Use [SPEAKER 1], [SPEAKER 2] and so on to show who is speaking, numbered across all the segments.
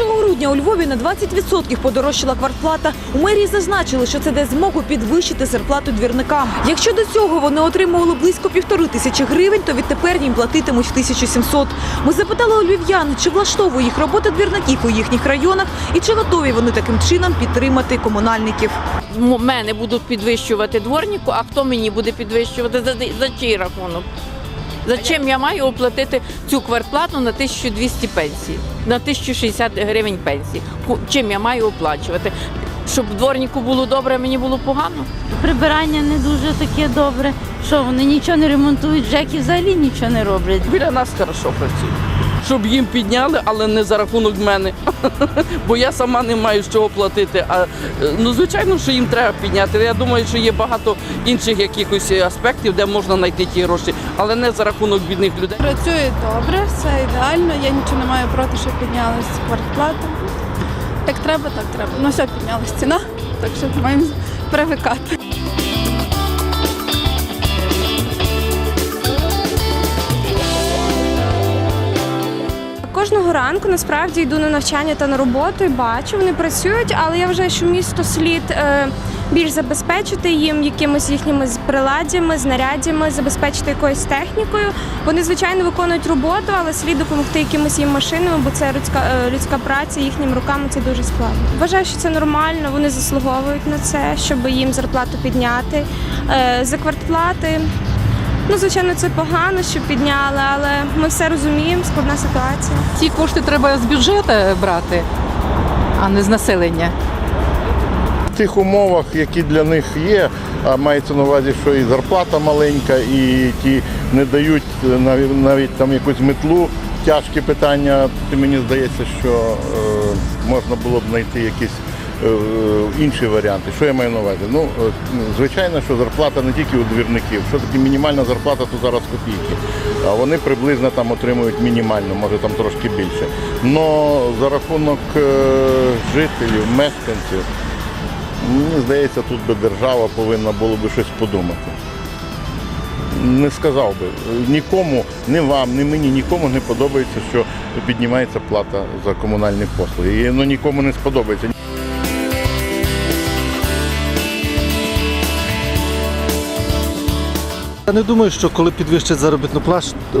[SPEAKER 1] 1 грудня у Львові на 20% подорожчала квартплата. У мерії зазначили, що це дасть змогу підвищити зарплату двірникам. Якщо до цього вони отримували близько півтори тисячі гривень, то відтепер їм платитимуть 1700. Ми запитали у львів'ян, чи влаштовує їх робота двірників у їхніх районах і чи готові вони таким чином підтримати комунальників.
[SPEAKER 2] Мене будуть підвищувати дворнику, а хто мені буде підвищувати за, за чий рахунок? За чим я маю оплатити цю квартплату на 1200 пенсій, на 1060 гривень пенсії? Чим я маю оплачувати? Щоб дворнику було добре, а мені було погано?
[SPEAKER 3] Прибирання не дуже таке добре. Що вони нічого не ремонтують, Жеки взагалі нічого не роблять.
[SPEAKER 4] Біля нас хорошо працює. Щоб їм підняли, але не за рахунок мене. Бо я сама не маю з чого платити. А е, ну звичайно, що їм треба підняти. Я думаю, що є багато інших якихось аспектів, де можна знайти ті гроші, але не за рахунок бідних людей.
[SPEAKER 5] Працює добре, все ідеально. Я нічого не маю проти, що піднялась квартплата. Як треба, так треба. Ну все, піднялась ціна, так що маємо привикати.
[SPEAKER 6] Кожного ранку насправді йду на навчання та на роботу і бачу, вони працюють, але я вважаю, що місто слід е, більш забезпечити їм якимось їхніми приладдями, знаряддями, забезпечити якоюсь технікою. Вони звичайно виконують роботу, але слід допомогти якимось їм машинами, бо це людська е, людська праця, їхніми руками це дуже складно. Вважаю, що це нормально. Вони заслуговують на це, щоб їм зарплату підняти. Е, за квартплати. Ну, звичайно, це погано, що підняли, але ми все розуміємо, складна ситуація.
[SPEAKER 7] Ці кошти треба з бюджету брати, а не з населення.
[SPEAKER 8] В тих умовах, які для них є, а мається на увазі, що і зарплата маленька, і ті не дають навіть, навіть там якусь метлу, тяжкі питання, то мені здається, що е, можна було б знайти якісь інші варіанти. Що я маю на увазі? Ну, е, звичайно, що зарплата не тільки у двірників. Що таке мінімальна зарплата, то зараз копійки. А вони приблизно там отримують мінімальну, може там трошки більше. Но за рахунок е, жителів, мешканців, Мені здається, тут би держава повинна було би щось подумати. Не сказав би. Нікому, ні вам, ні мені, нікому не подобається, що піднімається плата за комунальні послуги. І ну, нікому не сподобається.
[SPEAKER 9] Я не думаю, що коли підвищать заробітну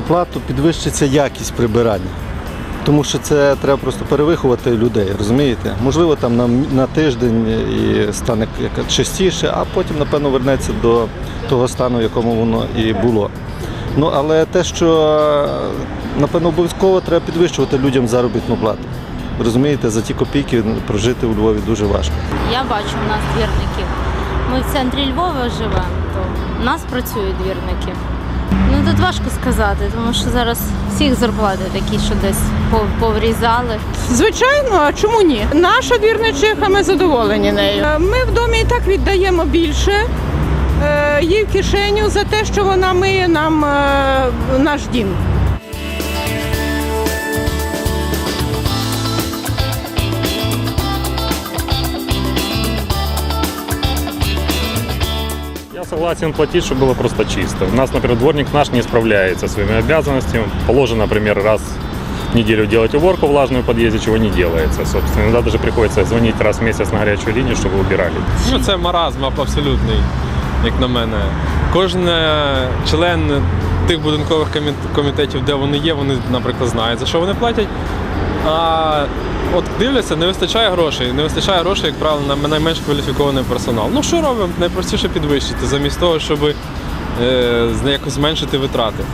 [SPEAKER 9] плату, підвищиться якість прибирання. Тому що це треба просто перевиховувати людей, розумієте? Можливо, там на, на тиждень і стане частіше, а потім, напевно, вернеться до того стану, в якому воно і було. Ну, але те, що напевно обов'язково треба підвищувати людям заробітну плату. Розумієте, за ті копійки прожити у Львові дуже важко.
[SPEAKER 3] Я бачу у нас двірників. Ми в центрі Львова живемо, то у нас працюють двірники. Ну тут важко сказати, тому що зараз всіх зарплати такі, що десь поврізали.
[SPEAKER 10] Звичайно, а чому ні? Наша двірничиха, ми задоволені нею. Е, Ми в домі і так віддаємо більше е, їй в кишеню за те, що вона миє нам е, наш дім.
[SPEAKER 11] согласен платить, чтобы было просто чисто. У нас, например, дворник наш не справляется своими обязанностями. Положено, например, раз в неделю делать уборку влажную в подъезде, чего не делается. Собственно, иногда даже приходится звонить раз в месяц на горячую линию, чтобы убирали.
[SPEAKER 12] Ну, це маразм абсолютний, як на мене. Кожен е, член тих будинкових комі- комітетів, де вони є, вони, наприклад, знають, за що вони платять. А от дивляться, не вистачає грошей. Не вистачає грошей, як правило, на найменш кваліфікований персонал. Ну що робимо? Найпростіше підвищити, замість того, щоб е, якось зменшити витрати.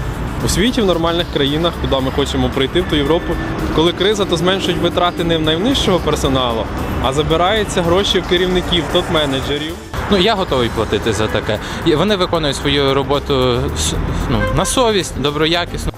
[SPEAKER 12] У світі, в нормальних країнах, куди ми хочемо прийти, в ту Європу, коли криза, то зменшують витрати не в найнижчого персоналу, а забираються гроші в керівників, топ-менеджерів.
[SPEAKER 13] Ну я готовий платити за таке. Вони виконують свою роботу ну, на совість, доброякісно.